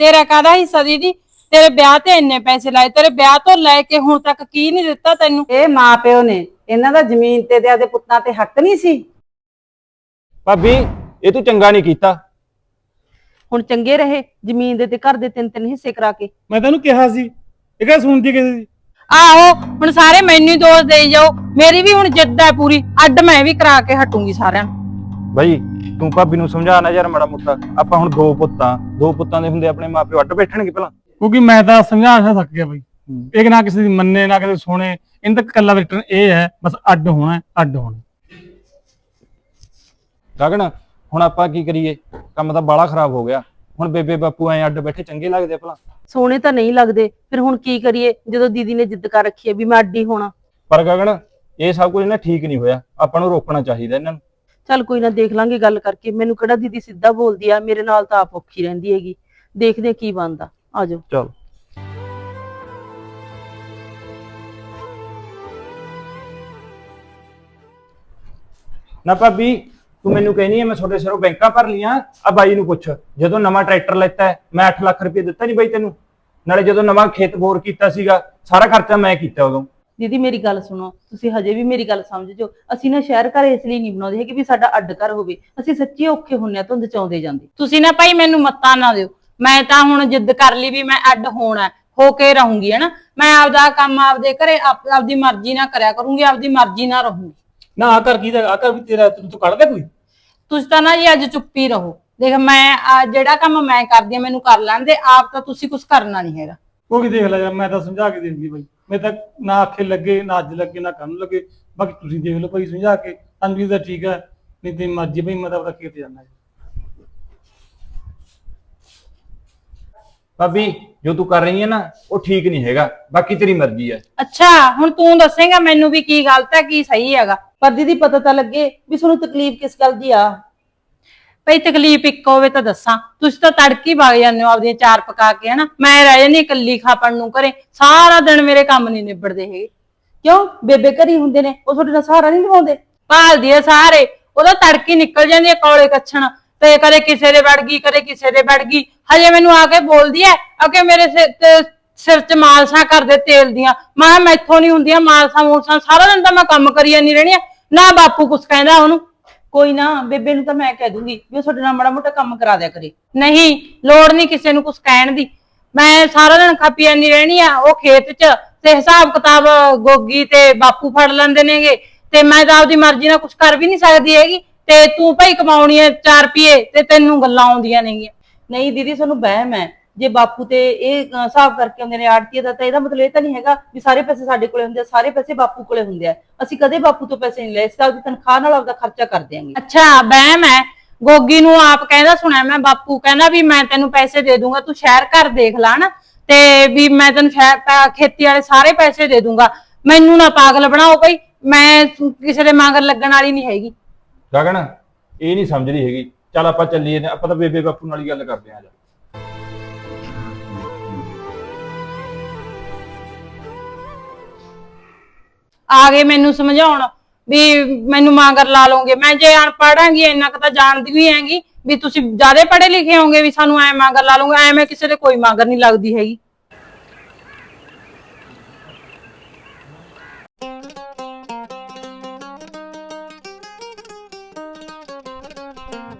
ਤੇਰਾ ਕਾਹਦਾ ਹਿੱਸਾ ਦੀਦੀ? ਤੇਰੇ ਵਿਆਹ ਤੇ ਇੰਨੇ ਪੈਸੇ ਲਾਏ ਤੇਰੇ ਵਿਆਹ ਤੋਂ ਲੈ ਕੇ ਹੁਣ ਤੱਕ ਕੀ ਨਹੀਂ ਦਿੱਤਾ ਤੈਨੂੰ? ਇਹ ਮਾਂ ਪਿਓ ਨੇ ਇਹਨਾਂ ਦਾ ਜ਼ਮੀਨ ਤੇ ਤੇ ਆਦੇ ਪੁੱਤਾਂ ਤੇ ਹੱਕ ਨਹੀਂ ਸੀ। ਭਾਬੀ ਇਹ ਤੂੰ ਚੰਗਾ ਨਹੀਂ ਕੀਤਾ। ਹੁਣ ਚੰਗੇ ਰਹੇ ਜ਼ਮੀਨ ਦੇ ਤੇ ਘਰ ਦੇ ਤਿੰਨ ਤਿੰਨ ਹਿੱਸੇ ਕਰਾ ਕੇ। ਮੈਂ ਤੈਨੂੰ ਕਿਹਾ ਸੀ ਇਹ ਕਿਹੜਾ ਸੁਣਦੀ ਕਿਸੇ ਦੀ ਆਹੋ ਹੁਣ ਸਾਰੇ ਮੈਨੂੰ ਹੀ ਦੋਸ਼ ਦੇਈ ਜਾਓ। ਮੇਰੀ ਵੀ ਹੁਣ ਜਿੱਦ ਹੈ ਪੂਰੀ ਅੱਡ ਮੈਂ ਵੀ ਕਰਾ ਕੇ ਹਟੂੰਗੀ ਸਾਰਿਆਂ ਨੂੰ। ਬਾਈ ਤੂੰ ਭਾਬੀ ਨੂੰ ਸਮਝਾ ਨਾ ਯਾਰ ਮਾੜਾ ਮੋਟਾ। ਆਪਾਂ ਹੁਣ ਦੋ ਪੁੱਤਾਂ ਦੋ ਪੁੱਤਾਂ ਦੇ ਹੁੰਦੇ ਆਪਣੇ ਮਾਪਿਓ ਅੱਡ ਬੈਠਣਗੇ ਪਹਿਲਾਂ। ਕਿਉਂਕਿ ਮੈਂ ਤਾਂ ਸਮਝਾ ਨਾ ਥੱਕ ਗਿਆ ਬਈ। ਇਹ ਨਾ ਕਿਸੇ ਦੀ ਮੰਨੇ ਨਾ ਕਿਸੇ ਸੁਣੇ। ਇਹਨਾਂ ਤੱਕ ਕੱਲਾ ਰਿਟਰਨ ਇਹ ਹੈ ਬਸ ਅੱਡ ਹੋਣਾ ਹੈ, ਅੱਡ ਹੋਣਾ ਗਗਨ ਹੁਣ ਆਪਾਂ ਕੀ ਕਰੀਏ? ਕੰਮ ਤਾਂ ਬਾਲਾ ਖਰਾਬ ਹੋ ਗਿਆ। ਹੁਣ ਬੇਬੇ ਬਾਪੂ ਐ ਅੱਡ ਬੈਠੇ ਚੰਗੇ ਲੱਗਦੇ ਆ ਭਲਾ। ਸੋਹਣੇ ਤਾਂ ਨਹੀਂ ਲੱਗਦੇ। ਫਿਰ ਹੁਣ ਕੀ ਕਰੀਏ? ਜਦੋਂ ਦੀਦੀ ਨੇ ਜਿੱਦ ਕਰ ਰੱਖੀ ਹੈ ਵੀ ਮੈਂ ਅੱਡੀ ਹੋਣਾ। ਪਰ ਗਗਨ ਇਹ ਸਭ ਕੁਝ ਨਾ ਠੀਕ ਨਹੀਂ ਹੋਇਆ। ਆਪਾਂ ਨੂੰ ਰੋਕਣਾ ਚਾਹੀਦਾ ਇਹਨਾਂ ਨੂੰ। ਚੱਲ ਕੋਈ ਨਾ ਦੇਖ ਲਾਂਗੇ ਗੱਲ ਕਰਕੇ। ਮੈਨੂੰ ਕਿਹੜਾ ਦੀਦੀ ਸਿੱਧਾ ਬੋਲਦੀ ਆ, ਮੇਰੇ ਨਾਲ ਤਾਂ ਆਪ ਔਖੀ ਰਹਿੰਦੀ ਹੈਗੀ। ਦੇਖਦੇ ਕੀ ਬਣਦਾ। ਆਜੋ ਚਲ। ਨਾ ਭਾਬੀ, ਤੂੰ ਮੈਨੂੰ ਕਹਿਨੀ ਹੈ ਮੈਂ ਤੁਹਾਡੇ ਸਿਰੋਂ ਬੈਂਕਾਂ ਭਰ ਲੀਆਂ ਆ ਬਾਈ ਨੂੰ ਪੁੱਛ, ਜਦੋਂ ਨਵਾਂ ਟਰੈਕਟਰ ਲੈਤਾ ਮੈਂ 8 ਲੱਖ ਰੁਪਏ ਦਿੱਤਾ ਨਹੀਂ ਬਾਈ ਤੈਨੂੰ? ਨਾਲੇ ਜਦੋਂ ਨਵਾਂ ਖੇਤ ਬੋਰ ਕੀਤਾ ਸੀਗਾ, ਸਾਰਾ ਖਰਚਾ ਮੈਂ ਕੀਤਾ ਉਦੋਂ। ਦੀਦੀ ਮੇਰੀ ਗੱਲ ਸੁਣੋ ਤੁਸੀਂ ਹਜੇ ਵੀ ਮੇਰੀ ਗੱਲ ਸਮਝੋ ਅਸੀਂ ਨਾ ਸ਼ਹਿਰ ਘਰ ਇਸ ਲਈ ਨਹੀਂ ਬਣਾਉਂਦੇ ਹੈਗੇ ਵੀ ਸਾਡਾ ਅੱਡ ਘਰ ਹੋਵੇ। ਅਸੀਂ ਸੱਚੀ ਔਖੇ ਹੁੰਨੇ ਆ ਧੁੰਦ ਚ ਆਉਂਦੇ ਜਾਂਦੇ। ਤੁਸੀਂ ਨਾ ਭਾਈ ਮੈਨੂੰ ਮੱਤਾਂ ਨਾ ਦਿਓ। ਮੈਂ ਤਾਂ ਹੁਣ ਜਿੱਦ ਕਰ ਲਈ ਵੀ ਮੈਂ ਅੱਡ ਹੋਣਾ ਹੈ, ਹੋ ਕੇ ਰਹੂੰਗੀ ਹਨਾ? ਮੈਂ ਆਪਦਾ ਕੰਮ ਆਪਦੇ ਘਰੇ ਆਪ- ਆਪਦੀ ਮਰਜ਼ੀ ਨਾਲ ਕਰਿਆ ਕਰੂੰਗੀ ਆਪਦੀ ਮਰਜ਼ੀ ਨਾਲ ਰਹੂੰਗੀ। ਨਾ ਆ ਕਰ ਕੀ ਦਾ ਆ ਕਰ ਵੀ ਤੇਰਾ ਤੂੰ ਤੂੰ ਕੱਢ ਦੇ ਕੋਈ? ਤੁਸੀਂ ਤਾਂ ਨਾ ਜੀ ਅੱਜ ਚੁੱਪੀ ਰਹੋ। ਦੇਖ ਮੈਂ ਆਹ ਜਿਹੜਾ ਕੰਮ ਮੈਂ ਕਰਦੀ ਹਾਂ ਮੈਨੂੰ ਕਰ ਲੈਣ ਦੇ ਆਪ ਤਾਂ ਤੁਸੀਂ ਕੁਝ ਕਰਨਾ ਨਹੀਂ ਹੈਗਾ। ਉਹ ਕੀ ਦੇਖ ਲੈ ਯਾਰ ਮੈਂ ਤਾਂ ਸਮਝਾ ਕੇ ਦੇਂਦੀ ਬਾਈ। ਮੈਂ ਤਾਂ ਨਾ ਆਖੇ ਲੱਗੇ ਨਾ ਅੱਜ ਲੱਗੇ ਨਾ ਕੰਨ ਲੱਗੇ। ਬਾਕੀ ਤੁਸੀਂ ਦੇਖ ਲਓ ਭਾਈ ਸਮਝਾ ਕੇ। ਅਨਵੀ ਤਾਂ ਠੀਕ ਹੈ ਨਹੀਂ ਤੇ ਮਰਜ਼ੀ ਭਾਈ ਮੈਂ ਤਾਂ ਆਪਣਾ ਖੇਤ ਜਾਣਾ ਭਾਬੀ ਜੋ ਤੂੰ ਕਰ ਰਹੀ ਹੈ ਨਾ ਉਹ ਠੀਕ ਨਹੀਂ ਹੈਗਾ। ਬਾਕੀ ਤੇਰੀ ਮਰਜ਼ੀ ਹੈ ਅੱਛਾ ਹੁਣ ਤੂੰ ਦੱਸੇਂਗਾ ਮੈਨੂੰ ਵੀ ਕੀ ਗਲਤ ਹੈ ਕੀ ਸਹੀ ਹੈਗਾ। ਪਰ ਦੀਦੀ ਪਤਾ ਤਾਂ ਲੱਗੇ ਵੀ ਤੁਹਾਨੂੰ ਤਕਲੀਫ ਕਿਸ ਗੱਲ ਦੀ ਆ। ਭਈ ਤਕਲੀਫ ਇੱਕ ਹੋਵੇ ਤਾਂ ਦੱਸਾਂ। ਤੁਸੀਂ ਤਾਂ ਤੜਕੀ ਵਗ ਜਾਂਦੇ ਹੋ ਆਪਦੀਆਂ ਚਾਰ ਪਕਾ ਕੇ, ਹਨਾ? ਮੈਂ ਰਹਿ ਜਾਂਦੀ ਇਕੱਲੀ ਖਾਪਣ ਨੂੰ ਘਰੇ। ਸਾਰਾ ਦਿਨ ਮੇਰੇ ਕੰਮ ਨਹੀਂ ਨਿਬੜਦੇ ਹੈਗੇ। ਕਿਉਂ? ਬੇਬੇ ਘਰੀ ਹੁੰਦੇ ਨੇ, ਉਹ ਤੁਹਾਡੇ ਨਾਲ ਸਹਾਰਾ ਨਹੀਂ ਨਿਭਾਉਂਦੇ ਭਾਲਦੀ ਆ ਸਾਰੇ। ਉਹਦਾ ਤੜਕੀ ਨਿਕਲ ਜਾਂਦੀ ਆ ਕੌਲੇ ਕੱਛਣ। ਤੇ ਕਦੇ ਕਿਸੇ ਦੇ ਵੜ ਗਈ, ਕਦੇ ਕਿਸੇ ਦੇ ਵੜ ਗਈ। ਹਜੇ ਮੈਨੂੰ ਆ ਕੇ ਬੋਲਦੀ ਐ ਅਕੇ ਮੇਰੇ ਸਿਰ ਤੇ ਸਿਰ 'ਚ ਮਾਲਸਾਂ ਕਰਦੇ ਤੇਲ ਦੀਆਂ। ਮੈਂ ਕਿਹਾ ਮੈਥੋਂ ਨਹੀਂ ਹੁੰਦੀਆਂ ਮਾਲਸਾਂ ਮੂਲਸਾਂ, ਸਾਰਾ ਦਿਨ ਤਾਂ ਮੈਂ ਕੰਮ ਕਰੀ ਜਾਂਦੀ ਰਹਿਣੀ ਆ। ਨਾ ਬਾਪੂ ਕੁਛ ਕਹਿੰਦਾ ਉਹਨੂੰ। ਕੋਈ ਨਾ ਬੇਬੇ ਨੂੰ ਤਾਂ ਮੈਂ ਕਹਿ ਦੂੰਗੀ ਵੀ ਉਹ ਤੁਹਾਡੇ ਨਾਲ ਮਾੜਾ ਮੋਟਾ ਕੰਮ ਕਰਾ ਦਿਆ ਕਰੇ। ਨਹੀਂ, ਲੋੜ ਨਹੀਂ ਕਿਸੇ ਨੂੰ ਕੁਝ ਕਹਿਣ ਦੀ। ਮੈਂ ਸਾਰਾ ਦਿਨ ਖਪੀ ਜਾਂਦੀ ਰਹਿਣੀ ਆ, ਉਹ ਖੇਤ 'ਚ, ਤੇ ਹਿਸਾਬ ਕਿਤਾਬ, ਗੋਗੀ ਤੇ ਬਾਪੂ ਫੜ ਲੈਂਦੇ ਨੇਗੇ। ਤੇ ਮੈਂ ਤਾਂ ਆਪਦੀ ਮਰਜ਼ੀ ਨਾਲ ਕੁਝ ਕਰ ਵੀ ਨਹੀਂ ਸਕਦੀ ਹੈਗੀ। ਤੇ ਤੂੰ ਭਾਈ ਕਮਾਉਣੀ ਐ 4 ਰੁਪਏ, ਤੇ ਤੈਨੂੰ ਗੱਲਾਂ ਆਉਂਦੀਆਂ ਨੇਗੀਆਂ। ਨਹੀਂ, ਦੀਦੀ, ਤੁਹਾਨੂੰ ਵਹਿਮ ਹੈ। ਜੇ ਬਾਪੂ ਤੇ ਇਹ ਅ, ਹਿਸਾਬ ਕਰਕੇ ਆਉਂਦੇ ਨੇ ਆੜਤੀ ਦਾ ਤਾਂ ਇਹਦਾ ਮਤਲਬ ਇਹ ਤਾਂ ਨਹੀਂ ਹੈਗਾ ਵੀ ਸਾਰੇ ਪੈਸੇ ਸਾਡੇ ਕੋਲੇ ਹੁੰਦੇ ਆ ਸਾਰੇ ਪੈਸੇ ਬਾਪੂ ਕੋਲੇ ਹੁੰਦੇ ਆ। ਅਸੀਂ ਕਦੇ ਬਾਪੂ ਤੋਂ ਪੈਸੇ ਨਹੀਂ ਲਏ ਅਸੀਂ ਤਾਂ ਆਪਦੀ ਤਨਖਾਹ ਨਾਲ ਆਪਦਾ ਖਰਚਾ ਕਰ ਦਿਆਂਗੇ। ਅੱਛਾ ਬਹਿਮ ਹੈ। ਗੋਗੀ ਨੂੰ ਆਪ ਕਹਿੰਦਾ ਸੁਣਿਆ ਮੈਂ ਬਾਪੂ ਕਹਿੰਦਾ ਵੀ ਮੈਂ ਤੈਨੂੰ ਪੈਸੇ ਦੇ ਦੂੰਗਾ ਤੂੰ ਸ਼ਹਿਰ ਘਰ ਦੇਖ ਲਾ ਨਾ ਤੇ ਵੀ ਮੈਂ ਤੈਨੂੰ ਸ਼ਹਿਰ ਪੈ- ਖੇਤੀ ਵਾਲੇ ਸਾਰੇ ਪੈਸੇ ਦੇ ਦੂੰਗਾ। ਮੈਨੂੰ ਨਾ ਪਾਗਲ ਬਣਾਓ ਭਾਈ ਮੈਂ ਕਿਸੇ ਦੇ ਮਗਰ ਲੱਗਣ ਵਾਲੀ ਨਹੀਂ ਹੈਗੀ। ਗਗਨ ਇਹ ਨਹੀਂ ਸਮਝ ਰਹੀ ਹੈਗੀ। ਚੱਲ ਆਪਾਂ ਚੱਲੀਏ ਆਪਾਂ ਤਾਂ ਬੇਬੇ ਬਾਪੂ ਨਾਲ ਹੀ ਗੱਲ ਕਰਦੇ ਆਂ ਜਾ ਆ ਗਏ ਮੈਨੂੰ ਸਮਝਾਉਣ ਵੀ ਮੈਨੂੰ ਮਗਰ ਲਾ ਲਓਗੇ। ਮੈਂ ਜੇ ਅਨਪੜਾਂਗੀ ਇੰਨਾ ਕੁ ਤਾਂ ਜਾਣਦੀ ਵੀ ਹੈਗੀ ਵੀ ਤੁਸੀਂ ਜ਼ਿਆਦਾ ਪੜ੍ਹੇ ਲਿਖੇ ਹੋਗੇ ਵੀ ਸਾਨੂੰ ਐ ਮਗਰ ਲਾ ਲਓਗੇ। ਐ ਮੈਂ ਕਿਸੇ ਦੇ ਕੋਈ ਮਗਰ ਨਹੀਂ ਲੱਗਦੀ ਹੈਗੀ।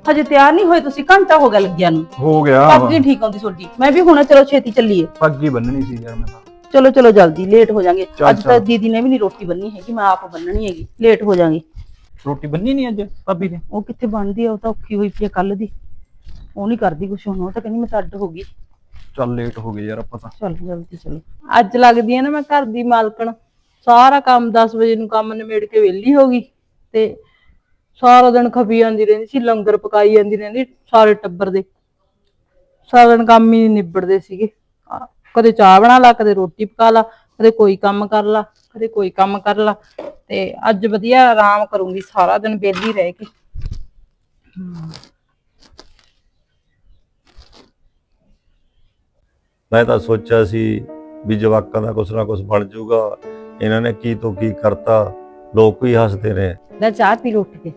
ਹਜੇ ਤਿਆਰ ਨਹੀਂ ਹੋਏ ਤੁਸੀਂ ਘੰਟਾ ਹੋ ਗਿਆ ਲੱਗਿਆ ਨੂੰ। ਹੋ ਗਿਆ। ਪੱਗ ਹੀ ਠੀਕ ਆਉਂਦੀ ਤੁਹਾਡੀ। ਮੈਂ ਵੀ ਹੁਣ ਚਲੋ ਛੇਤੀ ਚੱਲੀਏ। ਪੱਗ ਹੀ ਬੰਨਣੀ ਸੀ ਯਾਰ ਮੈਂ ਤਾਂ। ਚਲੋ ਚਲੋ ਜਲਦੀ ਲੇਟ ਹੋ ਜਾਾਂਗੇ ਚੱਲ, ਅੱਜ ਤਾਂ ਚੱਲ। ਦੀਦੀ ਨੇ ਵੀ ਨਹੀਂ ਰੋਟੀ ਬੰਨੀ ਹੈਗੀ ਮੈਂ ਆਪ ਬੰਨਣੀ ਹੈਗੀ ਲੇਟ ਹੋ ਜਾਾਂਗੇ ਰੋਟੀ ਬੰਨੀ ਨਹੀਂ ਅੱਜ ਭਾਬੀ ਨੇ? ਉਹ ਕਿੱਥੇ ਬਣਦੀ ਆ ਉਹ ਤਾਂ ਔਖੀ ਹੋਈ ਪਈ ਆ ਕੱਲ ਦੀ। ਉਹ ਨਹੀਂ ਕਰਦੀ ਕੁਛ ਹੁਣ ਉਹ ਤਾਂ ਕਹਿੰਦੀ ਮੈਂ ਤਾਂ ਅੱਡ ਹੋ ਗਈ। ਚੱਲ ਲੇਟ ਹੋ ਗਏ ਯਾਰ ਆਪਾਂ ਤਾਂ। ਚੱਲ ਜਲਦੀ ਚਲੋ। ਅੱਜ ਲੱਗਦੀ ਹੈ ਨਾ ਮੈਂ ਘਰ ਦੀ ਮਾਲਕਣ। ਸਾਰਾ ਕੰਮ 10 ਵਜੇ ਨੂੰ ਕੰਮ ਨਿਬੇੜ ਕੇ ਵਿਹਲੀ ਹੋ ਗਈ। ਤੇ ਸਾਰਾ ਦਿਨ ਖਪੀ ਜਾਂਦੀ ਰਹਿੰਦੀ ਸੀ ਲੰਗਰ ਪਕਾਈ ਜਾਂਦੀ ਰਹਿੰਦੀ ਸਾਰੇ ਟੱਬਰ ਦੇ। ਸਾਰਾ ਦਿਨ ਕੰਮ ਹੀ ਨੀ ਨਿਬੜਦੇ ਸੀਗੇ। ਆ, ਕਦੇ ਚਾਹ ਬਣਾ ਲਾ ਕਦੇ ਰੋਟੀ ਪਕਾ ਲਾ ਕਦੇ ਕੋਈ ਕੰਮ ਕਰ ਲਾ ਕਦੇ ਕੋਈ ਕੰਮ ਕਰ ਲਾ। ਤੇ ਅੱਜ ਵਧੀਆ ਆਰਾਮ ਕਰੂੰਗੀ ਸਾਰਾ ਦਿਨ ਵਿਹਲੀ ਰਹਿ ਕੇ। ਮੈਂ ਤਾਂ ਸੋਚਿਆ ਸੀ ਵੀ ਜਵਾਕਾਂ ਦਾ ਕੁਛ ਨਾ ਕੁਛ ਬਣ ਜਾਊਗਾ। ਇਹਨਾਂ ਨੇ ਕੀ ਤੋਂ ਕੀ ਕਰਤਾ ਲੋਕ ਵੀ ਹੱਸਦੇ ਨੇ। ਲੈ ਚਾਹ ਪੀ ਲੋ ਉੱਠ ਕੇ।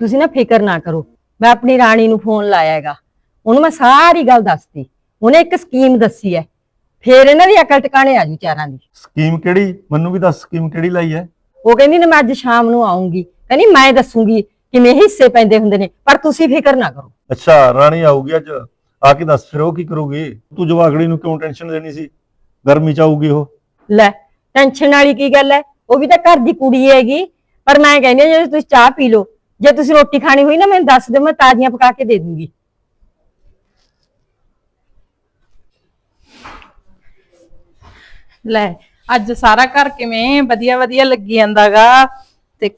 ਤੁਸੀਂ ਨਾ ਫਿਕਰ ਨਾ ਕਰੋ। ਮੈਂ ਆਪਣੀ ਰਾਣੀ ਨੂੰ ਫੋਨ ਲਾਇਆ ਹੈਗਾ। ਉਹਨੂੰ ਮੈਂ ਸਾਰੀ ਗੱਲ ਦੱਸਤੀ। ਉਹਨੇ ਇੱਕ ਸਕੀਮ ਦੱਸੀ ਹੈ। ਫੇਰ ਇਹਨਾਂ ਦੀ ਅਕਲ ਟਿਕਾਣੇ ਆ ਜੂ ਚਾਰਾਂ ਦੀ। ਸਕੀਮ ਕਿਹੜੀ? ਮੈਨੂੰ ਵੀ ਦੱਸ ਸਕੀਮ ਕਿਹੜੀ ਲਾਈ ਹੈ? ਉਹ ਕਹਿੰਦੀ ਨੇ ਮੈਂ ਅੱਜ ਸ਼ਾਮ ਨੂੰ ਆਉਂਗੀ ਕਹਿੰਦੀ ਮੈਂ ਦੱਸੂਗੀ ਕਿਵੇਂ ਹਿੱਸੇ ਪੈਂਦੇ ਹੁੰਦੇ ਨੇ ਪਰ ਤੁਸੀਂ ਫਿਕਰ ਨਾ ਕਰੋ। ਅੱਛਾ ਰਾਣੀ ਆਊਗੀ ਅੱਜ? ਆ ਕੇ ਦੱਸ ਫਿਰ ਉਹ ਕੀ ਕਰੂਗੀ? ਤੂੰ ਜਵਾਗੜੀ ਨੂੰ ਕਿਉਂ ਟੈਨਸ਼ਨ ਦੇਣੀ ਸੀ? ਗਰਮੀ ਚ ਆਊਗੀ ਉਹ। ਲੈ ਟੈਨਸ਼ਨ ਵਾਲੀ ਕੀ ਗੱਲ ਹੈ? ਉਹ ਵੀ ਤਾਂ ਘਰ ਦੀ ਕੁੜੀ ਹੈਗੀ। ਪਰ ਮੈਂ ਕਹਿੰਦੀ ਹਾਂ ਜੇ ਤੁਸੀਂ ਚਾਹ ਪੀ ਲਓ ਜੇ ਤੁਸੀਂ ਰੋਟੀ ਖਾਣੀ ਹੋਈ ਨਾ, ਮੈਨੂੰ ਦੱਸ ਦਿਓ, ਮੈਂ ਤਾਜ਼ੀਆਂ ਪਕਾ ਕੇ ਦੇ ਦੂੰਗੀ। ਲੈ, ਅੱਜ ਸਾਰਾ ਘਰ ਕਿਵੇਂ ਵਧੀਆ ਵਧੀਆ ਲੱਗੀ ਜਾਂਦਾਗਾ ਤੇ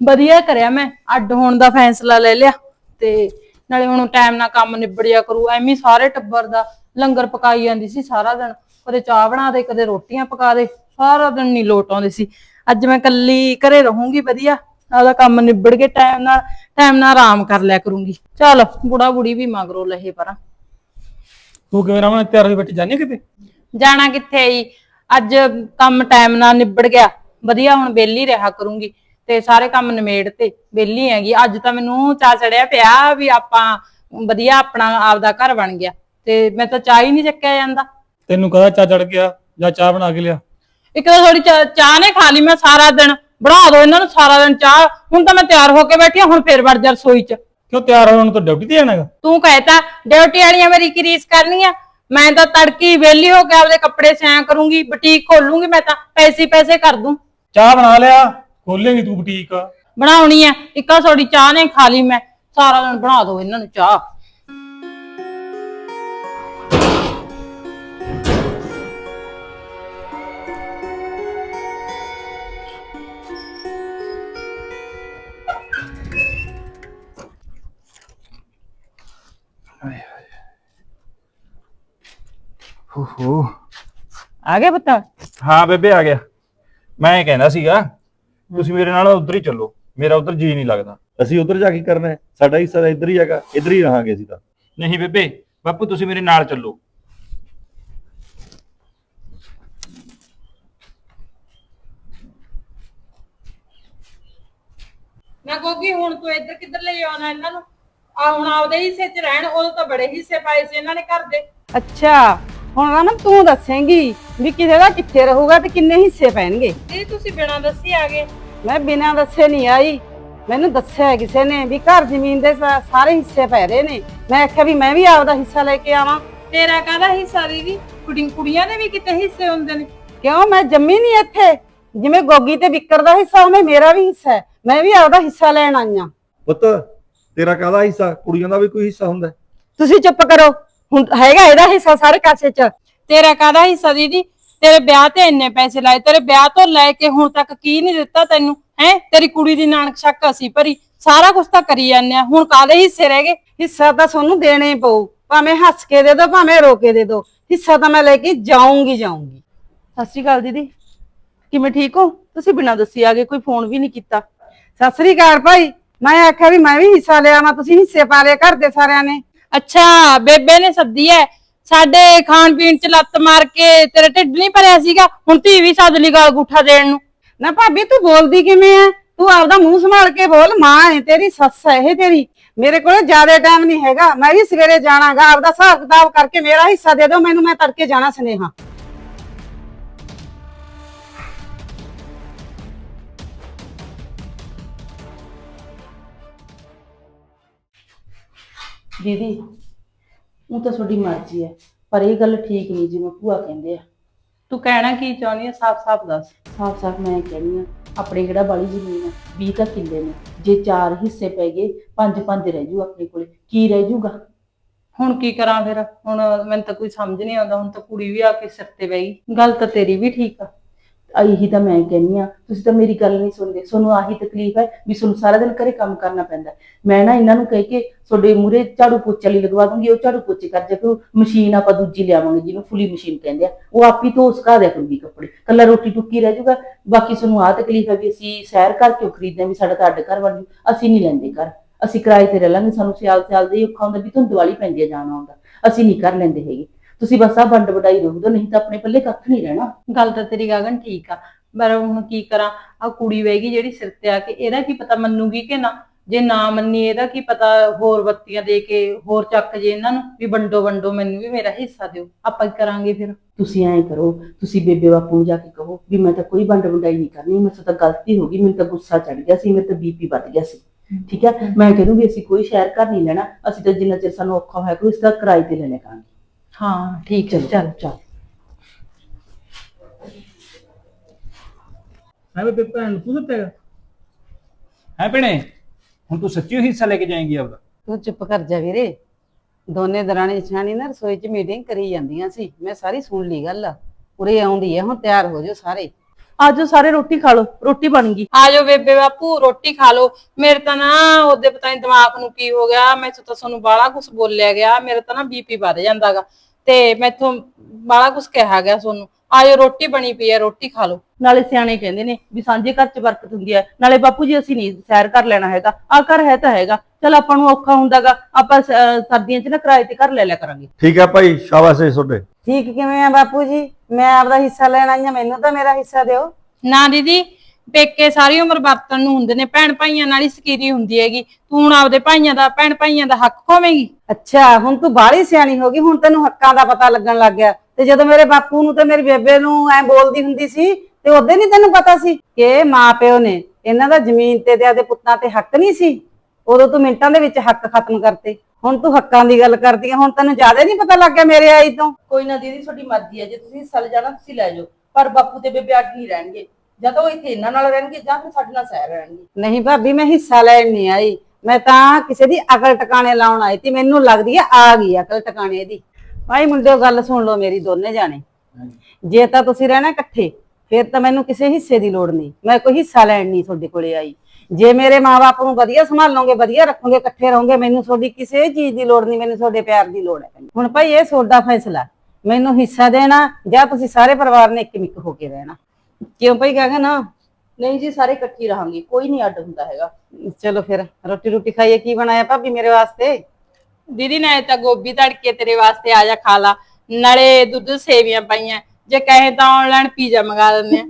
ਵਧੀਆ ਕਰਿਆ ਮੈਂ, ਅੱਡ ਹੋਣ ਦਾ ਫੈਸਲਾ ਲੈ ਲਿਆ ਤੇ ਨਾਲੇ ਹੁਣ ਟਾਈਮ ਨਾਲ ਕੰਮ ਨਿਬੜਿਆ ਕਰੂ, ਐਵੇਂ ਸਾਰੇ ਟੱਬਰ ਦਾ ਲੰਗਰ ਪਕਾਈ ਜਾਂਦੀ ਸੀ ਸਾਰਾ ਦਿਨ, ਕਦੇ ਚਾਹ ਬਣਾ ਦੇ, ਕਦੇ ਰੋਟੀਆਂ ਪਕਾ ਦੇ, ਸਾਰਾ ਦਿਨ ਨਹੀਂ ਲੋਟ ਆਉਂਦੇ ਸੀ। ਅੱਜ ਮੈਂ ਕੱਲੀ ਘਰੇ ਰਹੂੰਗੀ ਵਧੀਆ। ਆਪਦਾ ਕੰਮ ਨਿਬੜ ਕੇ ਟਾਈਮ ਨਾਲ ਟਾਈਮ ਨਾਲ ਆਰਾਮ ਕਰ ਲਿਆ ਕਰੂੰਗੀ। ਚਲ ਬੁੜਾ ਬੁੜੀ ਵੀ ਮਗਰੋਂ ਲਹੇ ਪਰਾਂ। ਤੂੰ ਕਿਵੇਂ ਰਾਮਨ ਤਿਆਰ ਹੋਈ ਬੈਠੀ ਜਾਣੀ ਕਿਤੇ? ਜਾਣਾ ਕਿੱਥੇ ਈ? ਅੱਜ ਕੰਮ ਟਾਈਮ ਨਾਲ ਨਿਬੜ ਗਿਆ। ਵਧੀਆ ਹੁਣ ਵਿਹਲੀ ਰਿਹਾ ਕਰੂੰਗੀ। ਤੇ ਸਾਰੇ ਕੰਮ ਨਿਮੇੜ ਤੇ ਵਿਹਲੀ ਹੈਗੀ। ਅੱਜ ਤਾਂ ਮੈਨੂੰ ਚਾ ਚੜਿਆ ਪਿਆ ਵੀ ਆਪਾਂ ਵਧੀਆ ਆਪਣਾ ਆਪਦਾ ਘਰ ਬਣ ਗਿਆ। ਤੇ ਮੈਂ ਤਾਂ ਚਾਹ ਹੀ ਨਹੀਂ ਚੱਕਿਆ ਜਾਂਦਾ। ਤੈਨੂੰ ਕਹਦਾ ਚਾਹ ਚੜ ਗਿਆ ਜਾਂ ਚਾਹ ਬਣਾ ਕੇ ਲਿਆ? ਇੱਕ ਤਾਂ ਥੋੜੀ ਚਾਹ ਨੇ ਖਾ ਲਈ ਮੈਂ ਸਾਰਾ ਦਿਨ। ਬਣਾ ਦੋ ਇਹਨਾਂ ਨੂੰ ਸਾਰਾ ਦਿਨ ਚਾਹ। ਹੁਣ ਤਾਂ ਮੈਂ ਤਿਆਰ ਹੋ ਕੇ ਬੈਠੀ ਹਾਂ ਹੁਣ ਫੇਰ ਵੜ ਜਾ ਰਸੋਈ 'ਚ। ਕਿਉਂ ਤਿਆਰ ਹੋਣ ਨੂੰ ਤਾਂ ਡਿਊਟੀ ਤੇ ਜਾਣਾਗਾ ਤੂੰ ਕਹਿਤਾ ਡਿਊਟੀ ਵਾਲੀਆਂ ਮੇਰੀ ਕੀ ਰੀਸ ਕਰਨੀ ਆ? ਮੈਂ ਤਾਂ ਤੜਕੀ ਵਿਹਲੀ ਹੋ ਕੇ ਆਪਦੇ ਕੱਪੜੇ ਸਿਆਂ ਕਰੂੰਗੀ ਬੁਟੀਕ ਖੋਲੂੰਗੀ ਮੈਂ ਤਾਂ ਪੈਸੇ ਪੈਸੇ ਕਰ ਦੂੰ। ਚਾਹ ਬਣਾ ਲਿਆ ਖੋਲੇਂਗੀ ਤੂੰ ਬੁਟੀਕ। ਬਣਾਉਣੀ ਆ ਇੱਕਾ ਥੋੜੀ ਚਾਹ ਨੇ ਖਾ ਲਈ ਮੈਂ। ਸਾਰਾ ਦਿਨ ਬਣਾ ਦੋ ਇਹਨਾਂ ਨੂੰ ਚਾਹ। ਓਹੋ ਆ ਗਏ ਪੁੱਤ? ਹਾਂ ਬੇਬੇ ਆ ਗਿਆ। ਮੈਂ ਇਹ ਕਹਿੰਦਾ ਸੀਗਾ ਤੁਸੀਂ ਮੇਰੇ ਨਾਲ ਉਧਰ ਹੀ ਚੱਲੋ। ਮੇਰਾ ਉਧਰ ਜੀ ਨਹੀਂ ਲੱਗਦਾ। ਅਸੀਂ ਉਧਰ ਜਾ ਕੇ ਕਰਨਾ ਹੈ। ਸਾਡਾ ਹਿੱਸਾ ਤਾਂ ਇੱਧਰ ਹੀ ਹੈਗਾ। ਇੱਧਰ ਹੀ ਰਹਾਂਗੇ ਅਸੀਂ ਤਾਂ। ਨਹੀਂ ਬੇਬੇ ਬਾਪੂ ਤੁਸੀਂ ਮੇਰੇ ਨਾਲ ਚੱਲੋ। ਮੈਂ ਕਹੂਗੀ ਹੁਣ ਤੂੰ ਇੱਧਰ ਕਿੱਧਰ ਲੈ ਆਉਣਾ ਇਹਨਾਂ ਨੂੰ? ਆ ਹੁਣ ਆਪਦੇ ਹਿੱਸੇ 'ਚ ਰਹਿਣ ਉਦੋਂ ਤਾਂ ਬੜੇ ਹਿੱਸੇ ਪਾਏ ਸੀ ਇਹਨਾਂ ਨੇ ਘਰ ਦੇ। ਅੱਛਾ। ਹੁਣ ਰਮਨ ਤੂੰ ਦੱਸੇਂਗੀ ਵੀ ਕਿਹਦੇ ਦਾ ਕਿੱਥੇ ਰਹੂਗਾ ਤੇ ਕਿੰਨੇ ਹਿੱਸੇ ਪੈਣਗੇ? ਇਹ ਤੁਸੀਂ ਬਿਨਾਂ ਦੱਸੀ ਆ ਗਏ। ਮੈਂ ਬਿਨਾਂ ਦੱਸੇ ਨਹੀਂ ਆਈ। ਮੈਨੂੰ ਦੱਸਿਆ ਕਿਸੇ ਨੇ ਵੀ ਘਰ ਜ਼ਮੀਨ ਦੇ ਸਾ- ਸਾਰੇ ਹਿੱਸੇ ਪੈ ਰਹੇ ਨੇ। ਮੈਂ ਆਖਿਆ ਵੀ ਮੈਂ ਵੀ ਆਪਦਾ ਹਿੱਸਾ ਲੈ ਕੇ ਆਵਾਂ। ਤੇਰਾ ਕਾਹਦਾ ਹਿੱਸਾ ਦੀਦੀ? ਕੁੜੀ ਕੁੜੀਆਂ ਦੇ ਵੀ ਕਿਤੇ ਹਿੱਸੇ ਹੁੰਦੇ ਨੇ। ਕਿਉਂ? ਮੈਂ ਜੰਮੀ ਨਹੀਂ ਇੱਥੇ। ਜਿਵੇਂ ਗੋਗੀ ਤੇ ਵਿਕਰ ਦਾ ਹਿੱਸਾ ਉਵੇਂ ਮੇਰਾ ਵੀ ਹਿੱਸਾ ਹੈ। ਮੈਂ ਵੀ ਆਪਦਾ ਹਿੱਸਾ ਲੈਣ ਆਈ ਆਂ। ਪੁੱਤ ਤੇਰਾ ਕਾਹਦਾ ਹਿੱਸਾ? ਕੁੜੀਆਂ ਦਾ ਵੀ ਕੋਈ ਹਿੱਸਾ ਹੁੰਦਾ ਹੈ? ਤੁਸੀਂ ਚੁੱਪ ਕਰੋ। ਹੁਣ ਹੈਗਾ ਇਹਦਾ ਹਿੱਸਾ ਸਾਰੇ ਕਾਸੇ 'ਚ। ਤੇਰਾ ਕਾਹਦਾ ਹਿੱਸਾ ਦੀਦੀ? ਤੇਰੇ ਵਿਆਹ ਤੇ ਇੰਨੇ ਪੈਸੇ ਲਾਏ ਤੇਰੇ ਵਿਆਹ ਤੋਂ ਲੈ ਕੇ ਹੁਣ ਤੱਕ ਕੀ ਨਹੀਂ ਦਿੱਤਾ ਤੈਨੂੰ? ਹੈ? ਤੇਰੀ ਕੁੜੀ ਦੀ ਨਾਨਕ ਸ਼ੱਕ ਅਸੀਂ ਭਰੀ ਸਾਰਾ ਕੁਝ ਤਾਂ ਕਰੀ ਜਾਂਦੇ ਆ। ਹੁਣ ਕਾਹਦੇ ਹਿੱਸੇ ਰਹਿ ਗਏ? ਹਿੱਸਾ ਤਾਂ ਤੁਹਾਨੂੰ ਦੇਣਾ ਹੀ ਪਊ। ਭਾਵੇਂ ਹੱਸ ਕੇ ਦੇ ਦੋ ਭਾਵੇਂ ਰੋ ਕੇ ਦੇ ਦੋ। ਹਿੱਸਾ ਤਾਂ ਮੈਂ ਲੈ ਕੇ ਜਾਊਂਗੀ ਜਾਊਂਗੀ। ਸਤਿ ਸ਼੍ਰੀ ਅਕਾਲ ਦੀਦੀ। ਕਿਵੇਂ ਠੀਕ ਹੋ? ਤੁਸੀਂ ਬਿਨਾਂ ਦੱਸੀ ਆ ਗਏ ਕੋਈ ਫੋਨ ਵੀ ਨਹੀਂ ਕੀਤਾ। ਸਤਿ ਸ੍ਰੀ ਅਕਾਲ ਭਾਈ। ਮੈਂ ਆਖਿਆ ਵੀ ਮੈਂ ਵੀ ਹਿੱਸਾ ਲਿਆ ਮੈਂ ਤੁਸੀਂ ਹਿੱਸੇ ਪਾ ਲਿਆ ਘਰ ਦੇ ਸਾਰਿਆਂ ਨੇ। ਅੱਛਾ, ਬੇਬੇ ਨੇ ਸੱਦੀ ਐ। ਸਾਡੇ ਖਾਣ ਪੀਣ ਚ ਲੱਤ ਮਾਰ ਕੇ ਤੇਰਾ ਢਿੱਡ ਨਹੀਂ ਭਰਿਆ ਸੀਗਾ, ਹੁਣ ਧੀ ਵੀ ਸੱਦ ਲਈ ਗਾਲ ਗੁੱਠਾ ਦੇਣ ਨੂੰ। ਨਾ ਭਾਬੀ, ਤੂੰ ਬੋਲਦੀ ਕਿਵੇਂ ਐ? ਤੂੰ ਆਪਦਾ ਮੂੰਹ ਸੰਭਾਲ ਕੇ ਬੋਲ, ਮਾਂ ਹੈ ਤੇਰੀ, ਸੱਸ ਹੈ ਇਹ ਤੇਰੀ। ਮੇਰੇ ਕੋਲ ਜ਼ਿਆਦਾ ਟਾਈਮ ਨਹੀਂ ਹੈਗਾ, ਮੈਂ ਵੀ ਸਵੇਰੇ ਜਾਣਾਗਾ, ਆਪਦਾ ਹਿਸਾਬ ਕਿਤਾਬ ਕਰਕੇ ਮੇਰਾ ਹਿੱਸਾ ਦੇ ਦਿਓ, ਮੈਨੂੰ ਮੈਂ ਤੜਕੇ ਜਾਣਾ ਸੁਨੇਹਾ। ਦੀਦੀ ਉਹ ਤਾਂ ਤੁਹਾਡੀ ਮਰਜ਼ੀ ਹੈ ਪਰ ਇਹ ਗੱਲ ਠੀਕ ਨਹੀਂ ਜਿਵੇਂ ਭੂਆ ਕਹਿੰਦੇ ਆ। ਤੂੰ ਕਹਿਣਾ ਕੀ ਚਾਹੁੰਦੀ ਐ ਸਾਫ਼-ਸਾਫ਼ ਦੱਸ। ਸਾਫ਼ ਸਾਫ਼ ਮੈਂ ਕਹਿੰਦੀ ਆ ਆਪਣੇ ਕਿਹੜਾ ਬਾਲੀ ਜ਼ਮੀਨ ਆ 20 ਤਾਂ ਕਿੱਲੇ ਨੇ ਜੇ ਚਾਰ ਹਿੱਸੇ ਪੈ ਗਏ ਪੰਜ ਪੰਜ ਰਹਿ ਜੂ ਆਪਣੇ ਕੋਲੇ ਕੀ ਰਹਿ ਜੂਗਾ? ਹੁਣ ਕੀ ਕਰਾਂ ਫਿਰ? ਹੁਣ ਮੈਨੂੰ ਤਾਂ ਕੋਈ ਸਮਝ ਨਹੀਂ ਆਉਂਦਾ ਹੁਣ ਤਾਂ ਕੁੜੀ ਵੀ ਆ ਕੇ ਸਿਰ ਤੇ ਬਹਿ ਗਈ। ਗੱਲ ਤਾਂ ਤੇਰੀ ਵੀ ਠੀਕ ਆ। ਇਹੀ ਤਾਂ ਮੈਂ ਕਹਿੰਦੀ ਆ ਤੁਸੀਂ ਤਾਂ ਮੇਰੀ ਗੱਲ ਨਹੀਂ ਸੁਣਦੇ। ਤੁਹਾਨੂੰ ਆਹੀ ਤਕਲੀਫ ਹੈ ਵੀ ਤੁਹਾਨੂੰ ਸਾਰਾ ਦਿਨ ਘਰੇ ਕੰਮ ਕਰਨਾ ਪੈਂਦਾ ਮੈਂ ਨਾ ਇਹਨਾਂ ਨੂੰ ਕਹਿ ਕੇ ਤੁਹਾਡੇ ਮੂਰੇ ਝਾੜੂ ਪੋਚਾ ਲਈ ਲਗਵਾ ਦੂੰਗੀ, ਉਹ ਝਾੜੂ ਪੋਚੇ ਕਰ ਜਾ ਫਿਰ ਮਸ਼ੀਨ ਆਪਾਂ ਦੂਜੀ ਲਿਆਵਾਂਗੇ, ਜਿਹਨੂੰ ਫੁਲੀ ਮਸ਼ੀਨ ਕਹਿੰਦੇ ਆ। ਉਹ ਆਪ ਹੀ ਤੋਂ ਸੁਕਾ ਦਿਆ ਕਰੂਗੀ ਕੱਪੜੇ। ਕੱਲਾ ਰੋਟੀ ਟੁੱਕੀ ਰਹਿ ਜਾਊਗਾ। ਬਾਕੀ ਤੁਹਾਨੂੰ ਆਹ ਤਕਲੀਫ ਹੈ ਵੀ ਅਸੀਂ ਸੈਰ ਘਰ ਉਹ ਖਰੀਦਦੇ ਵੀ ਸਾਡਾ ਤਾਂ ਅੱਡ ਘਰ ਬਣ ਜੂ। ਅਸੀਂ ਨਹੀਂ ਲੈਂਦੇ ਘਰ। ਅਸੀਂ ਕਿਰਾਏ ਤੇ ਰਹਿ ਲਾਂਗੇ, ਸਾਨੂੰ ਸਿਆਲ ਸਿਆਲ ਦੇ ਹੀ ਔਖਾ ਹੁੰਦਾ ਵੀ ਤੁਹਾਨੂੰ ਦੀਵਾਲੀ ਪੈਂਦੀ ਆ ਜਾਣਾ ਆਉਂਦਾ ਅਸੀਂ ਨਹੀਂ ਕਰ ਲੈਂਦੇ ਹੈਗੇ। ਤੁਸੀਂ ਬਸ ਆ ਵੰਡ ਵਡਾਈ ਰੋਕ ਦਿਓ ਨਹੀਂ ਤਾਂ ਆਪਣੇ ਪੱਲੇ ਕੱਖ ਨਹੀਂ ਰਹਿਣਾ। ਗੱਲ ਤਾਂ ਤੇਰੀ ਗਗਨ ਠੀਕ ਆ ਪਰ ਹੁਣ ਕੀ ਕਰਾਂ ਆ ਕੁੜੀ ਵਹਿ ਗਈ ਜਿਹੜੀ ਸਿਰ ਤੇ ਆ ਕੇ ਇਹਦਾ ਕੀ ਪਤਾ ਮੰਨੂਗੀ ਕਿ ਨਾ? ਜੇ ਨਾ ਮੰਨੀ ਇਹਦਾ ਕੀ ਪਤਾ ਹੋਰ ਬੱਤੀਆਂ ਦੇ ਕੇ ਹੋਰ ਚੱਕ ਜੇ ਇਹਨਾਂ ਨੂੰ ਵੀ ਵੰਡੋ ਵੰਡੋ ਮੈਨੂੰ ਵੀ ਮੇਰਾ ਹਿੱਸਾ ਦਿਓ। ਆਪਾਂ ਕੀ ਕਰਾਂਗੇ ਫਿਰ? ਤੁਸੀਂ ਐਂ ਕਰੋ ਤੁਸੀਂ ਬੇਬੇ ਬਾਪੂ ਨੂੰ ਜਾ ਕੇ ਕਹੋ ਵੀ ਮੈਂ ਤਾਂ ਕੋਈ ਵੰਡ ਵੰਡਾਈ ਨਹੀਂ ਕਰਨੀ ਮੇਰੇ ਤੋਂ ਤਾਂ ਗਲਤੀ ਹੋ ਗਈ ਮੈਨੂੰ ਤਾਂ ਗੁੱਸਾ ਚੜ ਗਿਆ ਸੀ ਮੇਰੇ ਤਾਂ ਬੀਪੀ ਵੱਧ ਗਿਆ ਸੀ। ਠੀਕ ਹੈ ਮੈਂ ਕਹਿੰਦਾ ਵੀ ਅਸੀਂ ਕੋਈ ਸ਼ਹਿਰ ਘਰ ਨਹੀਂ ਲੈਣਾ ਅਸੀਂ ਤਾਂ ਜਿੰਨਾ ਚਿਰ ਸਾਨੂੰ ਔਖਾ ਹੋਇਆ ਕੋਈ ਇਸ ਦਾ ਕਿਰਾਏ ਤੇ ਲੈ ਲੈ ਕਰਾਂਗੇ। ਹਾਂ ਠੀਕ ਹੈ ਚੱਲ। ਚੱਲ ਹੈ ਬੇਬੇ ਭੈਣ ਨੂੰ ਤੂੰ ਦਿੱਤੇਗਾ ਹੈ ਭੈਣੇ ਹੁਣ ਤੂੰ ਸੱਚੀ ਹਿੱਸਾ ਲੈ ਕੇ ਜਾਏਂਗੀ ਆਪਦਾ। ਤੂੰ ਚੁੱਪ ਕਰ ਜਾ ਵੀਰੇ। ਦੋਨੇ ਦਰਾਣੀ ਜਠਾਣੀ ਨਾ ਰਸੋਈ 'ਚ ਮੀਟਿੰਗ ਕਰੀ ਜਾਂਦੀਆਂ ਸੀ। ਮੈਂ ਸਾਰੀ ਸੁਣ ਲਈ ਗੱਲ। ਉਰੇ ਆਉਂਦੀ ਹੈ ਹੁਣ ਤਿਆਰ ਹੋ ਜਾਓ ਸਾਰੇ। ਆਜੋ ਸਾਰੇ ਰੋਟੀ ਖਾ ਲਓ, ਰੋਟੀ ਬਣ ਗਈ। ਆ ਆਜੋ ਬੇਬੇ ਬਾਪੂ, ਰੋਟੀ ਖਾ ਲਓ। ਮੇਰੇ ਤਾਂ ਨਾ ਉਹਦੇ ਪਤਾ ਨਹੀਂ ਦਿਮਾਗ ਨੂੰ ਕੀ ਹੋ ਗਿਆ, ਮੈਂ ਤਾਂ ਤੁਹਾਨੂੰ ਬਾਲਾ ਕੁਝ ਬੋਲਿਆ ਗਿਆ, ਮੇਰਾ ਤਾਂ ਨਾ ਬੀਪੀ ਵੱਧ ਜਾਂਦਾਗਾ। ਤੇ ਮੈਥੋਂ ਬਾਲਾ ਕੁਝ ਕਿਹਾ ਗਿਆ ਤੁਹਾਨੂੰ। ਆਜੋ ਰੋਟੀ ਬਣੀ ਪਈ ਹੈ ਰੋਟੀ ਖਾ ਲਓ। ਨਾਲੇ ਸਿਆਣੇ ਕਹਿੰਦੇ ਨੇ ਵੀ ਸਾਂਝੇ ਘਰ 'ਚ ਬਰਕਤ ਹੁੰਦੀ ਹੈ। ਨਾਲੇ ਬਾਪੂ ਜੀ ਅਸੀਂ ਨਹੀਂ ਸੈਰ ਕਰ ਲੈਣਾ ਹੈਗਾ। ਆ ਘਰ ਹੈ ਤਾਂ ਹੈਗਾ। ਚਲ ਆਪਾਂ ਨੂੰ ਔਖਾ ਹੁੰਦਾਗਾ। ਆਪਾਂ ਸ- ਅਹ ਸਰਦੀਆਂ 'ਚ ਨਾ ਕਿਰਾਏ ਤੇ ਘਰ ਲੈ ਲਿਆ ਕਰਾਂਗੇ। ਠੀਕ ਹੈ ਭਾਈ ਸ਼ਾਬਾਸ਼ ਏ ਤੁਹਾਡੇ। ਠੀਕ ਕਿਵੇਂ ਆ ਬਾਪੂ ਜੀ? ਮੈਂ ਆਪਦਾ ਹਿੱਸਾ ਲੈਣ ਆਈ ਹਾਂ ਮੈਨੂੰ ਤਾਂ ਮੇਰਾ ਹਿੱਸਾ ਦਿਓ। ਨਾ ਦੀਦੀ ਪੇਕੇ ਸਾਰੀ ਉਮਰ ਵਰਤਣ ਨੂੰ ਹੁੰਦੇ ਨੇ ਭੈਣ ਭਾਈਆਂ ਨਾਲ ਹੀ ਸਕੀਰੀ ਹੁੰਦੀ ਹੈਗੀ। ਤੂੰ ਹੁਣ ਆਪਦੇ ਭਾਈਆਂ ਦਾ ਭੈਣ ਭਾਈਆਂ ਦਾ ਹੱਕ ਖੋਵੇਂਗੀ ਅੱਛਾ ਹੁਣ ਤੂੰ ਬਾਹਲੀ ਸਿਆਣੀ ਹੋ ਗਈ ਹੁਣ ਤੈਨੂੰ ਹੱਕਾਂ ਦਾ ਪਤਾ ਲੱਗਣ ਲੱਗ ਗਿਆ। ਤੇ ਜਦੋਂ ਮੇਰੇ ਬਾਪੂ ਨੂੰ ਤੇ ਮੇਰੀ ਬੇਬੇ ਨੂੰ ਐ ਬੋਲਦੀ ਹੁੰਦੀ ਸੀ ਤੇ ਉਹਦੇ ਨਹੀਂ ਤੈਨੂੰ ਪਤਾ ਸੀ ਕਿ ਮਾਂ ਪਿਓ ਨੇ ਇਹਨਾਂ ਦਾ ਜ਼ਮੀਨ ਤੇ ਤੇ ਆਪਦੇ ਪੁੱਤਾਂ ਤੇ ਹੱਕ ਨਹੀਂ ਸੀ? ਉਦੋਂ ਤੂੰ ਮਿੰਟਾਂ ਦੇ ਵਿੱਚ ਹੱਕ ਖਤਮ ਕਰਤੇ। ਹੁਣ ਤੂੰ ਹੱਕਾਂ ਦੀ ਗੱਲ ਕਰਦੀ ਹੈ ਹੁਣ ਤੈਨੂੰ ਜ਼ਿਆਦਾ ਨਹੀਂ ਪਤਾ ਲੱਗ ਗਿਆ ਮੇਰੇ ਆਈ ਤੋਂ। ਕੋਈ ਨਾ ਦੀਦੀ ਤੁਹਾਡੀ ਮਰਜ਼ੀ ਹੈ ਜੇ ਤੁਸੀਂ ਹਿੱਸਾ ਲੈ ਜਾਣਾ ਤੁਸੀਂ ਲੈ ਜਾਓ। ਪਰ ਬਾਪੂ ਤੇ ਬੇਬੇ ਅੱਡ ਨਹੀਂ ਰਹਿਣਗੇ। ਜਾਂ ਤਾਂ ਉਹ ਇੱਥੇ ਇਹਨਾਂ ਨਾਲ ਰਹਿਣਗੇ ਜਾਂ ਫਿਰ ਸਾਡੇ ਨਾਲ ਸਹਿ ਰਹਿਣਗੇ। ਨਹੀਂ ਭਾਬੀ ਮੈਂ ਹਿੱਸਾ ਲੈਣ ਨਹੀਂ ਆਈ। ਮੈਂ ਤਾਂ ਕਿਸੇ ਦੀ ਅਕਲ ਟਿਕਾਣੇ ਲਾਉਣ ਆਈ ਤੇ। ਮੈਨੂੰ ਲੱਗਦੀ ਆ ਗਈ ਅਕਲ ਟਿਕਾਣੇ ਦੀ। ਭਾਈ ਮੁੰਡਿਓ ਗੱਲ ਸੁਣ ਲਓ ਮੇਰੀ ਦੋਨੇ ਜਾਣੇ। ਜੇ ਤਾਂ ਤੁਸੀਂ ਰਹਿਣਾ ਇਕੱਠੇ ਫਿਰ ਤਾਂ ਮੈਨੂੰ ਕਿਸੇ ਹਿੱਸੇ ਦੀ ਲੋੜ ਨਹੀਂ। ਮੈਂ ਕੋਈ ਹਿੱਸਾ ਲੈਣ ਨਹੀਂ ਤੁਹਾਡੇ ਕੋਲੇ ਆਈ। ਜੇ ਮੇਰੇ ਮਾਪੇ ਨੂੰ ਵਧੀਆ ਸੰਭਾਲੋਗੇ ਵਧੀਆ ਰੱਖੋਗੇ ਇਕੱਠੇ ਰਹੋਗੇ ਮੈਨੂੰ ਤੁਹਾਡੀ ਕਿਸੇ ਚੀਜ਼ ਦੀ ਲੋੜ ਨਹੀਂ ਮੈਨੂੰ ਤੁਹਾਡੇ ਪਿਆਰ ਦੀ ਲੋੜ ਹੈ ਹੁਣ ਭਾਈ ਇਹ ਤੁਹਾਡਾ ਫੈਸਲਾ। ਮੈਨੂੰ ਹਿੱਸਾ ਦੇਣਾ ਜਾਂ ਤੁਸੀਂ ਸਾਰੇ ਪਰਿਵਾਰ ਨੇ ਇੱਕ ਮਿੱਕ ਹੋ ਕੇ ਰਹਿਣਾ? ਕਿਉਂ ਭਾਈ ਕਹਾਂਗਾ ਨਾ? ਨਹੀਂ ਜੀ ਸਾਰੇ ਇਕੱਠੇ ਰਹਾਂਗੇ ਕੋਈ ਨਹੀਂ ਅੱਡ ਹੁੰਦਾ ਹੈਗਾ। ਚਲੋ ਫਿਰ ਰੋਟੀ ਰੋਟੀ ਖਾਈਏ ਕੀ ਬਣਾਇਆ ਭਾਬੀ ਮੇਰੇ ਵਾਸਤੇ? ਦੀਦੀ ਨਾਲੇ ਤਾਂ ਗੋਭੀ ਤੜਕੇ ਤੇਰੇ ਵਾਸਤੇ ਆ ਜਾ, ਖਾ ਲਾ। ਨਾਲੇ ਦੁੱਧ ਸੇਵੀਆਂ ਪਾਈਆਂ। ਜੇ ਕਹੇ ਤਾਂ ਆਨਲਾਈਨ ਪੀਜ਼ਾ ਮੰਗਾ ਦਿੰਦੇ ਆ।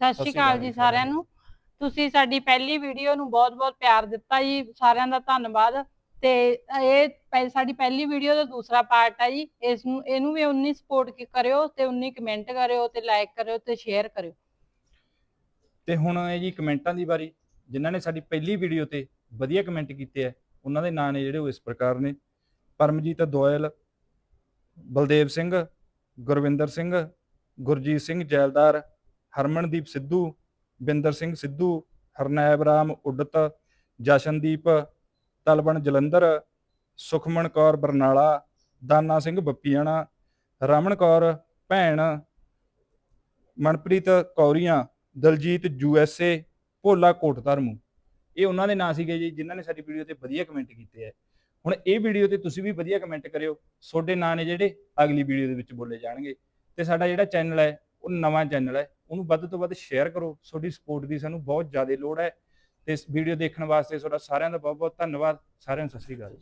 ਸਤਿ ਸ਼੍ਰੀ ਅਕਾਲ ਜੀ ਸਾਰਿਆਂ ਨੂੰ। ਤੁਸੀਂ ਸਾਡੀ ਪਹਿਲੀ ਵੀਡੀਓ ਨੂੰ ਬਹੁਤ-ਬਹੁਤ ਪਿਆਰ ਦਿੱਤਾ ਜੀ। ਸਾਰਿਆਂ ਦਾ ਧੰਨਵਾਦ। ਤੇ ਇਹ ਪਹਿ- ਸਾਡੀ ਪਹਿਲੀ ਵੀਡੀਓ ਦਾ ਦੂਸਰਾ ਪਾਰਟ ਹੈ ਜੀ। ਇਸ ਨੂੰ, ਇਹਨੂੰ ਵੀ ਉਨੀ ਸਪੋਰਟ ਕਰਿਓ ਤੇ ਉਨੀ ਕਮੈਂਟ ਕਰਿਓ ਤੇ ਲਾਈਕ ਕਰਿਓ ਤੇ ਸ਼ੇਅਰ ਕਰਿਓ। ਤੇ ਹੁਣ ਹੈ ਜੀ ਕਮੈਂਟਾਂ ਦੀ ਵਾਰੀ, ਜਿਨ੍ਹਾਂ ਨੇ ਸਾਡੀ ਪਹਿਲੀ ਵੀਡੀਓ ਤੇ ਵਧੀਆ ਕਮੈਂਟ ਕੀਤੇ ਆ ਉਹਨਾਂ ਦੇ ਨਾਂ ਨੇ ਜਿਹੜੇ ਉਹ ਇਸ ਪ੍ਰਕਾਰ ਨੇ। ਪਰਮਜੀਤ ਦੋਇਲ, ਬਲਦੇਵ ਸਿੰਘ, ਗੁਰਵਿੰਦਰ ਸਿੰਘ, ਗੁਰਜੀਤ ਸਿੰਘ ਜੈਲਦਾਰ, ਹਰਮਨਦੀਪ ਸਿੱਧੂ, ਬਿੰਦਰ ਸਿੰਘ ਸਿੱਧੂ, ਹਰਨੈਬ ਰਾਮ ਉਡਤ, ਜਸ਼ਨਦੀਪ ਤਲਬਣ ਜਲੰਧਰ, ਸੁਖਮਨ ਕੌਰ ਬਰਨਾਲਾ, ਦਾਨਾ ਸਿੰਘ ਬੱਪੀਆਣਾ, ਰਮਨ ਕੌਰ ਭੈਣ, Manpreet Kauriyan, Daljit U S A, Bhola Kot Dharmu ਇਹ ਉਹਨਾਂ ਦੇ ਨਾਂ ਸੀਗੇ ਜੀ, ਜਿਨ੍ਹਾਂ ਨੇ ਸਾਡੀ ਵੀਡੀਓ ਤੇ ਵਧੀਆ ਕਮੈਂਟ ਕੀਤੇ ਆ। ਹੁਣ ਇਹ ਵੀਡੀਓ ਤੇ ਤੁਸੀਂ ਵੀ ਵਧੀਆ ਕਮੈਂਟ ਕਰਿਓ। ਤੁਹਾਡੇ ਨਾਂ ਨੇ ਜਿਹੜੇ ਅਗਲੀ ਵੀਡੀਓ ਦੇ ਵਿੱਚ ਬੋਲੇ ਜਾਣਗੇ। ਤੇ ਸਾਡਾ ਜਿਹੜਾ ਚੈਨਲ ਹੈ, ਉਹ ਨਵਾਂ ਚੈਨਲ ਹੈ, ਉਹਨੂੰ ਵੱਧ ਤੋਂ ਵੱਧ ਸ਼ੇਅਰ ਕਰੋ। ਤੁਹਾਡੀ ਸਪੋਰਟ ਦੀ ਸਾਨੂੰ ਬਹੁਤ ਜ਼ਿਆਦਾ ਲੋੜ ਹੈ। ਤੇ ਇਸ ਵੀਡੀਓ ਦੇਖਣ ਵਾਸਤੇ ਤੁਹਾਡਾ ਸਾਰਿਆਂ ਦਾ ਬਹੁਤ ਬਹੁਤ ਧੰਨਵਾਦ। ਸਾਰਿਆਂ ਨੂੰ ਸਤਿ ਸ਼੍ਰੀ ਅਕਾਲ।